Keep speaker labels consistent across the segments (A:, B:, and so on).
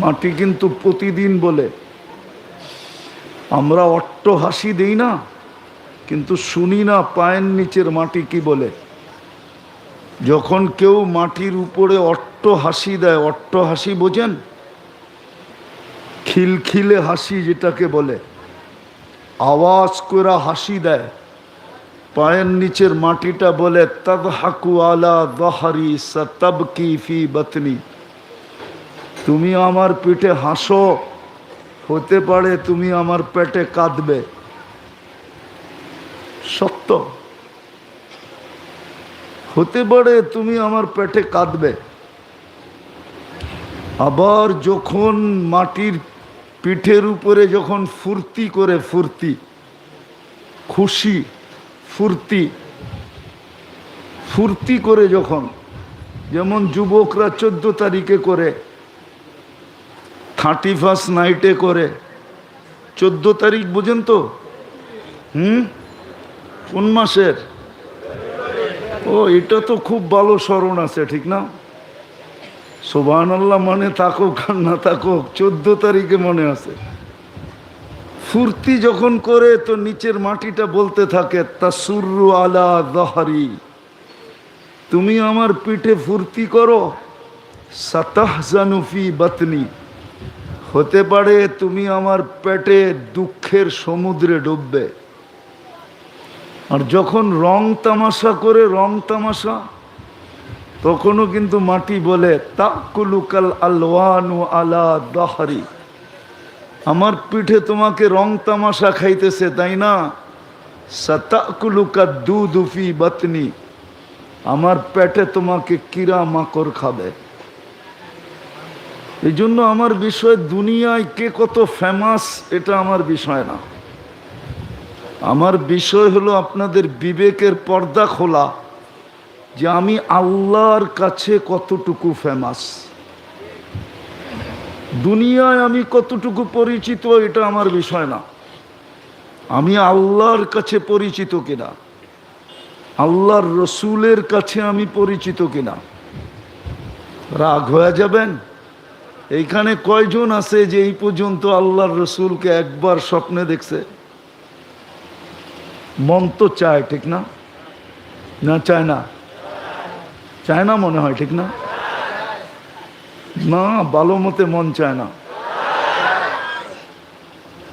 A: মাটি কিন্তু প্রতিদিন বলে। আমরা অট্ট হাসি দেই না, কিন্তু শুনি না পায়ের নিচের মাটি কি বলে। যখন কেউ মাটির উপরে অট্ট হাসি দেয়, অট্ট হাসি বোঝেন? খিলখিলে হাসি যেটাকে বলে। আওয়াজ করে হাসি দেয়। পায়ের নিচের মাটিটা বলে তব হাকু আলা দহারি সতবকি ফি বতনি। তুমি আমার পিঠে হাসো, হতে পারে তুমি আমার পেটে কাঁদবে। সত্য। হতে পারে তুমি আমার পেটে কাঁদবে। আবার যখন মাটির পিঠের উপরে যখন ফুর্তি করে ফুর্তি, খুশি ফুর্তি ফুর্তি করে যখন, যেমন যুবকরা চোদ্দ তারিখে করে থার্টি ফার্স্ট নাইটে করে। চোদ্দ তারিখ বুঝেন তো? হুম? কোন মাসের? ও, এটা তো খুব ভালো স্মরণ আছে, ঠিক না? সোবান আল্লাহ মনে থাকুক আর না থাকুক, চোদ্দ তারিখে মনে আছে। ফুর্তি যখন করে তো নিচের মাটিটা বলতে থাকে তা সুরু আলা দহারি তুমি আমার পিঠে ফুর্তি করো সাতাহ জানুফি বাতনি। হতে পারে তুমি আমার পেটে দুঃখের সমুদ্রে ডুববে। আর যখন রং তামাশা করে, রং তামাশা, তখনও কিন্তু মাটি বলে, তাকুলুকাল আলওয়ানু আলা দাহারি। আমার পিঠে তোমাকে রং তামাশা খাইতেছে, তাই না? সাতাকুলুকা দুধুফি বাতনি। আমার পেটে তোমাকে কিরা মাকড় খাবে। এই জন্য আমার বিষয় দুনিয়ায় কে কত ফেমাস এটা আমার বিষয় না। আমার বিষয় হলো আপনাদের বিবেকের পর্দা খোলা যে আমি আল্লাহর কাছে কতটুকু ফেমাস দুনিয়ায় আমি কতটুকু পরিচিত, এটা আমার বিষয় না। আমি আল্লাহর কাছে পরিচিত কিনা? আল্লাহর রসুলের কাছে আমি পরিচিত কিনা? রাগ হয়ে যাবেন? এইখানে কয়জন আছে যে এই পর্যন্ত আল্লাহর রসুলকে একবার স্বপ্নে দেখছে? মন তো চায়, ঠিক না? না চায় না? চায় না মনে হয়, ঠিক না? না, ভালো মতে মন চায় না।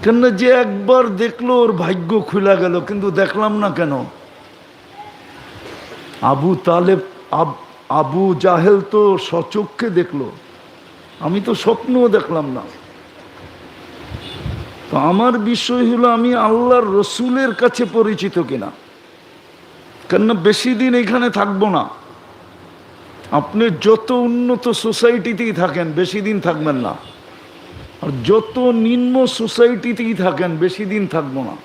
A: কেন যে একবার দেখল, ওর ভাগ্য খুলে গেল, কিন্তু দেখলাম না কেন? আবু তালেব, আবু জাহেল তো সচক্ষে দেখল। আমি তো স্বপ্নও দেখলাম না। তো আমার বিষয় হলো আমি আল্লাহর রসুলের কাছে পরিচিত কিনা। কেননা বেশি দিন এখানে থাকব না। আপনি যত উন্নত সোসাইটিতেই থাকেন, বেশি দিন থাকবেন না। আর যত নিম্ন সোসাইটিতেই থাকেন, বেশি দিন থাকব না।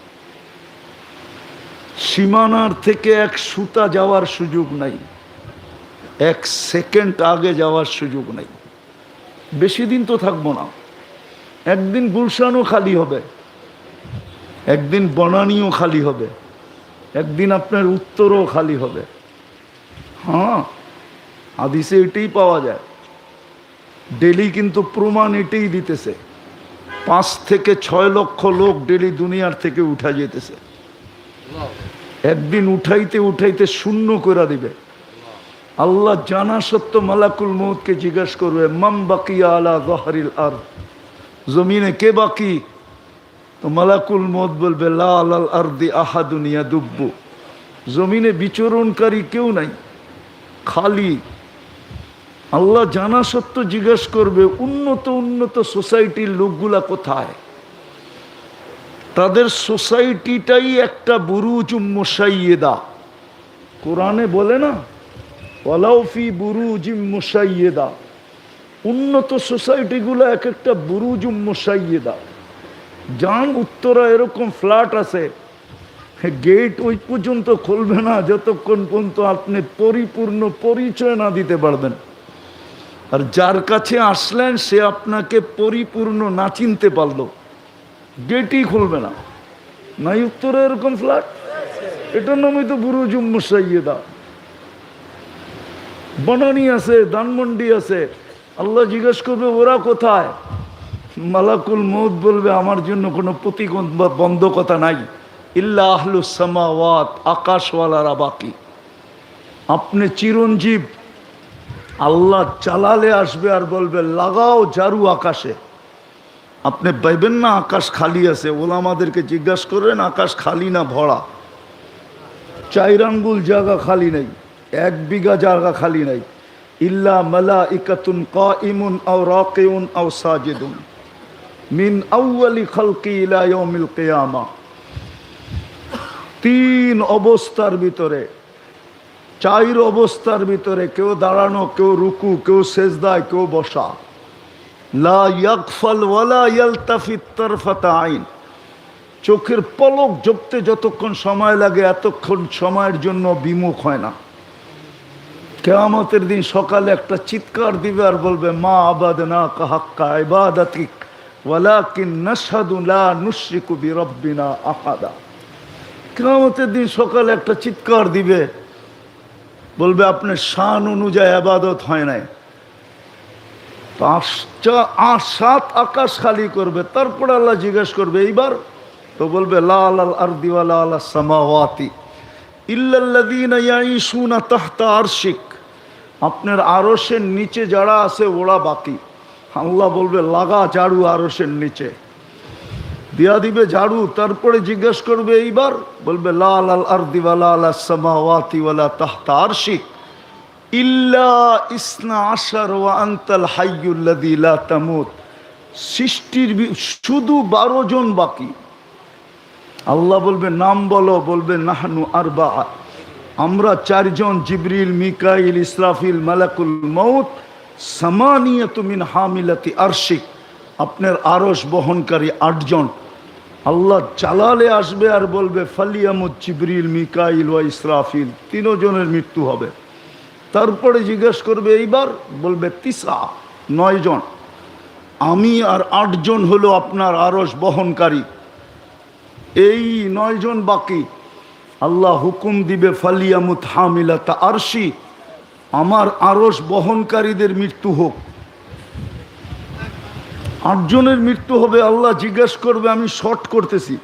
A: সীমানার থেকে এক সুতা যাওয়ার সুযোগ নাই। এক সেকেন্ড আগে যাওয়ার সুযোগ নাই। বেশি দিন তো থাকব না। একদিন গুলশানও খালি হবে। একদিন বনানিও খালি হবে। একদিন আপনার উত্তরও খালি হবে। হ্যাঁ হাদিসে এটাই পাওয়া যায়। ডেলি কিন্তু প্রমাণ এটাই দিতেছে। পাঁচ থেকে ছয় লক্ষ লোক ডেলি দুনিয়ার থেকে উঠা যেতেছে। একদিন উঠাইতে উঠাইতে শূন্য করে দিবে। আল্লাহ জানা সত্য মালাকুল মৌতকে জিজ্ঞেস করবে মাম বাকিয়া আলা গহরিল আর জমিনে কে বাকি? তো মালাকুল মত বলবে, লা আলাল আর দি আহাদুনিয়া দুব্বু জমিনে বিচরণকারী কেউ নাই, খালি। আল্লাহ জানা সত্য জিজ্ঞেস করবে, উন্নত উন্নত সোসাইটির লোকগুলা কোথায়? তাদের সোসাইটিটাই একটা বুরুজ মুসাইয়েদা কোরআনে বলে না ওয়ালাউফি বুরুজ মুসাইয়েদা। উন্নত সোসাইটিগুলো এক একটা বুরুজ মুসাইয়েদা। যান উত্তরা এরকম ফ্ল্যাট আছে। গেট ওই পর্যন্ত খুলবে না, যতক্ষণ পর্যন্ত আপনি পরিপূর্ণ পরিচয় না দিতে পারবেন। আর যার কাছে আসলেন, সে আপনাকে পরিপূর্ণ না চিনতে পারল। গেটই খুলবে না। নাই উত্তরে এরকম ফ্ল্যাট? এটার নামই তো বুরুজ মুসাইয়েদা। বনানি আছে, ধানমন্ডি আছে। আল্লাহ জিজ্ঞেস করবে, ওরা কোথায়? মালাকুল মৌত বলবে, আমার জন্য কোনো প্রতিকূল বা বন্ধকতা নাই। ইল্লা আহলুসামাওয়াত আকাশওয়ালারা বাকি। আপনি চিরঞ্জীব, আল্লাহ চালালে আসবে আর বলবে, লাগাও ঝাড়ু আকাশে। আপনি পাইবেন না আকাশ খালি আছে, ওলামাদেরকে জিজ্ঞাসা করেন, আকাশ খালি না ভরা? চাইর আঙ্গুল জায়গা খালি নেই। এক বিঘা জায়গা খালি নাই। ইল্লা মালা ইকাতুন কা ইমুন আও রাকিউন আও সাজিদুন। মিন আউয়ালি খালকি ইলা ইয়াউমিল কিয়ামা। তিন অবস্থার ভিতরে, চার অবস্থার ভিতরে কেউ দাঁড়ানো, কেউ রুকু, কেউ সেজদায়, কেউ বসা। লা ইয়াকফাল ওয়ালা ইয়ালতাফিত তারফাতা আইন। চোখের পলক জপতে যতক্ষণ সময় লাগে, এতক্ষণ সময়ের জন্য বিমুখ হয় না। কেয়ামতের দিন সকালে একটা চিৎকার দিবে আর বলবে, মা আবাদ না কাহাক্কা ইবাদাতিক, ওয়ালাকিন নাশহাদু লা নুশরিকু বিরাব্বিনা আহাদা। কেয়ামতের দিন সকালে একটা চিৎকার দিবে, বলবে, আপনার শান অনুযায়ী আবাদত হয় নাই। আট সাত আকাশ খালি করবে, তারপরে আল্লাহ জিজ্ঞেস করবে, এইবার? তো বলবে লাল আল আর দিওয়ালা আল্লাহ সামাওয়াতি ইল্লাল্লাযীনা ইয়াঈশুনা তাহতা আরশিক। আপনার আরসের নিচে যারা আছে, ওরা বাকি। আল্লাহ বলবে, লাগা ঝাড়ু আরসের নিচে। দিয়া দিবে ঝাড়ু, তারপরে জিজ্ঞেস করবে, এইবার? বলবে, লাল আল আর দিওয়ালা আল্লাহ সামাওয়াতি তাহতা ইল্লা ইসনা আশার আন্তাল হাইয়ুল্লাযী লা তামুত। সৃষ্টির শুধু বারো জন বাকি। আল্লাহ বলবে, নাম বলো, বলবে, নাহানু আর আরবা আমরা চারজন জিবরিল, মিকাইল, ইসরাফিল, মালাকুল মৌত সামানিয়াতু মিন হামিলাতি আরশিক, আপনার আরশ বহনকারী আটজন। আল্লাহ চালালে আসবে আর বলবে ফালিয়ামুদ জিবরিল, মিকাইল ওয়া ইসরাফিল, তিনজনের মৃত্যু হবে। তারপরে জিজ্ঞেস করবে, এইবার বলবে তিসা নয় জন আমি আর আটজন হলো আপনার আরস বহনকারী। এই নয়জন বাকি। আল্লাহ হুকুম দিবে, ফালিয়ামুত হামিলাতা আরশি। আমার আরস বহনকারীদের মৃত্যু হোক। আটজনের মৃত্যু হবে, আল্লাহ জিজ্ঞেস করবে, আমি শর্ট করতেছি।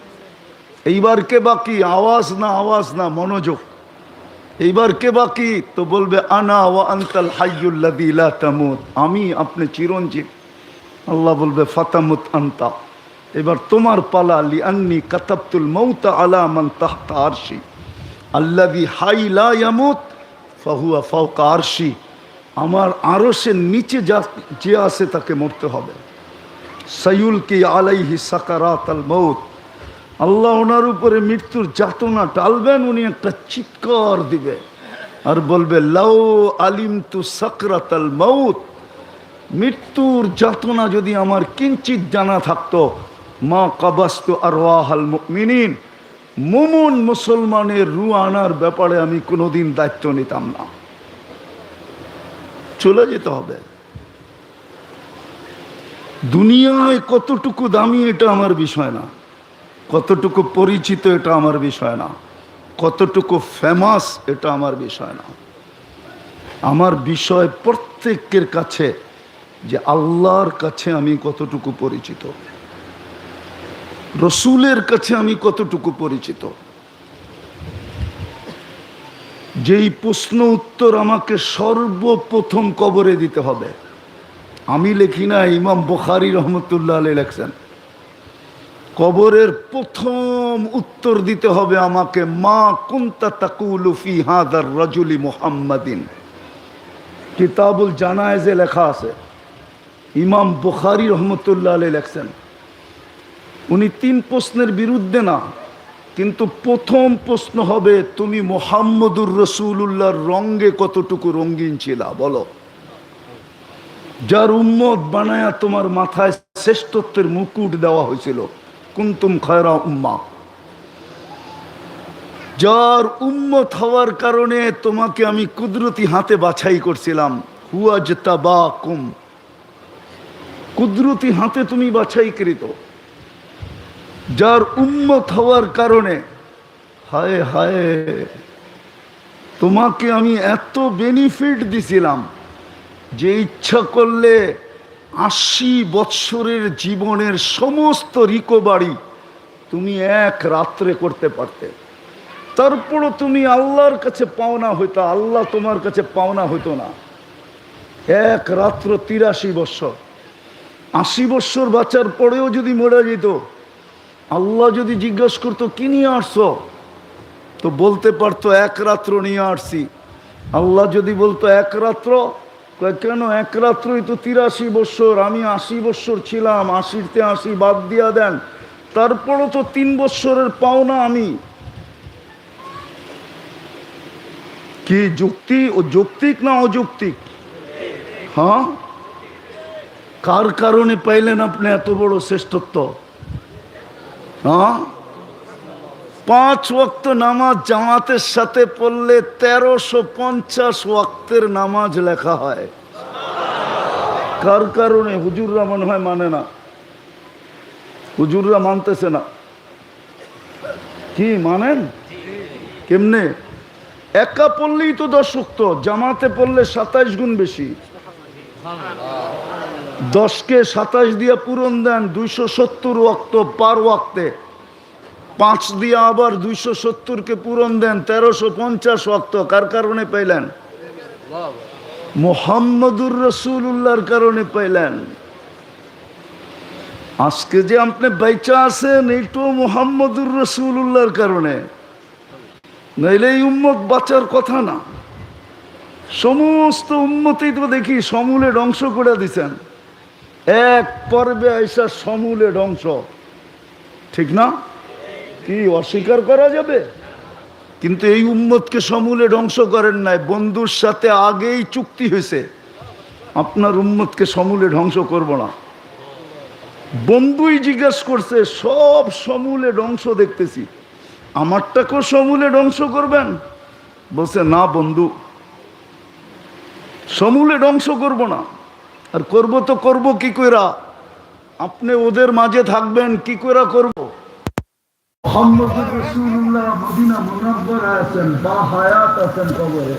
A: এইবার কে বাকি? আওয়াজ না আওয়াজ না, মনোযোগ। এইবার কে বাকি? তো বলবে, আনা ওয়া আনতাল হাইয়ুল্লাযী লা তামুত। আমি, আপনি চিরঞ্জীব। আল্লাহ বলবে, ফাতামুত আনতা। এবার তোমার পালা লি আন্নি কাতাবতুল মৌতা আলা মান তাহতা আরশি। আল্লাযী হাই লা ইয়ামুত, ফাহুয়া ফাওকা আরশি। আমার আরশের নিচে যা, যে আছে তাকে মরতে হবে। সাইউল কি আলাইহি সাকারাত আল মৌত। আল্লাহ ওনার উপরে মৃত্যুর যাতনা টালবেন, উনি একটা চিৎকার দিবে। আর বলবে, লাউ আলিম তু সাকরাত আল মৌত। মৃত্যুর যাতনা যদি আমার কিঞ্চিত জানা থাকতো মা কাবাস্ত আর ওয়াহাল মিনিন মুমুন মুসলমানের রু আনার ব্যাপারে আমি কোনোদিন দায়িত্ব নিতাম না। চলে যেতে হবে। দুনিয়ায় কতটুকু দামি এটা আমার বিষয় না। কতটুকু পরিচিত এটা আমার বিষয় না। কতটুকু ফেমাস এটা আমার বিষয় না। আমার বিষয় প্রত্যেকের কাছে যে আল্লাহর কাছে আমি কতটুকু পরিচিত। রসুলের কাছে আমি কতটুকু পরিচিত? যেই প্রশ্ন উত্তর আমাকে সর্বপ্রথম কবরে দিতে হবে। আমি লিখি না, ইমাম বখারি রহমতুল্লাহ আলী লেখছেন। কবরের প্রথম উত্তর দিতে হবে আমাকে, মা কুন্তা তাকুলু ফি হাদার রাজুলি মুহাম্মাদিন? কিতাবুল জানায়েজে লেখা আছে। ইমাম বুখারি রহমতুল্লাহ আলী লেখছেন উনি তিন প্রশ্নের বিরুদ্ধে না, কিন্তু প্রথম প্রশ্ন হবে, তুমি মোহাম্মদুর রসুল্লাহর রঙ্গে কতটুকু রঙ্গিন ছিলা? বলো। যার উম্মত বানায়া তোমার মাথায় শ্রেষ্ঠত্বের মুকুট দেওয়া হয়েছিল, কুন্তুম খয়রা উম্মা। যার উম্মত হওয়ার কারণে তোমাকে আমি কুদরতি হাতে বাছাই করছিলাম হুয়াজ তাবা কুম কুদরতি হাতে তুমি বাছাইকৃত। যার উম্মত হওয়ার কারণে, হায় হায়, তোমাকে আমি এত বেনিফিট দিছিলাম যে ইচ্ছা করলে আশি বৎসরের জীবনের সমস্ত রিকোভারি তুমি এক রাত্রে করতে পারতে। তারপরও তুমি আল্লাহর কাছে পাওনা হইতো আল্লাহ তোমার কাছে পাওনা হইতো না। এক রাত্র তিরাশি বৎসর। আশি বৎসর বাঁচার পরেও যদি মরে যেত আল্লাহ যদি জিজ্ঞেস করতো, কি নিয়ে আসছো? তো বলতে পারতো, এক রাত্র নিয়ে আসছি। আল্লাহ যদি বলতো, এক রাত্র? কেন? এক রাত্রই তো তিরাশি বৎসর, আমি আশি বৎসর ছিলাম আশিতে আশি বাদ দিয়া দেন। তারপরও তো তিন বৎসরের পাওনা আমি। কি যুক্তি? ও যৌক্তিক না অযৌক্তিক? হ্যাঁ? কার কারণে পাইলেন আপনি এত বড় শ্রেষ্ঠত্ব? পাঁচ ওয়াক্ত নামাজ জামাতের সাথে পড়লে তেরোশো পঞ্চাশ ওয়াক্তের নামাজ লেখা হয়। কার কারণে? হুজুররা মনে হয় মানে না। হুজুররা মানতেছে না। কি, মানেন? কেমনে? একা পড়লেই তো দশ ওয়াক্ত, জামাতে পড়লে সাতাইশ গুণ বেশি। দশকে সাতাশ দিয়া পূরণ দেন দুইশো সত্তর ওয়াক্ত পার ওয়াক্তে। পাঁচ দিয়ে আবার দুইশো সত্তরকে পূরণ দেন তেরোশো পঞ্চাশ ওয়াক্ত। কার কারণে পাইলেন? মোহাম্মদুর রসুল্লাহর কারণে পাইলেন। আজকে যে আপনি বেচা আছেন, এইটাও মোহাম্মদুর রসুল্লাহর কারণে। নইলে এই উম্মত বাঁচার কথা না। সমস্ত উন্মতেই তো দেখি সমূলে ধ্বংস করে দিছেন। এক পর্বে আইসা সমূলে ধ্বংস। ঠিক না? কি অস্বীকার করা যাবে? কিন্তু এই উম্মতকে সমূলে ধ্বংস করেন নাই, বন্ধুর সাথে আগেই চুক্তি হয়েছে। আপনার উম্মতকে সমূলে ধ্বংস করব না। বন্ধুই জিজ্ঞেস করছে, সব সমূলে ধ্বংস দেখতেছি। আমারটাকেও সমূলে ধ্বংস করবেন? বলছে, না বন্ধু, সমূলে ধ্বংস করব না। আর করব তো করব কি কইরা? আপনি ওদের মাঝে থাকবেন, কি কইরা করব? মোহাম্মদ রসুল্লাহ মদিনা মুনাব্বর আছেন, বা হায়াত আছেন কবরে।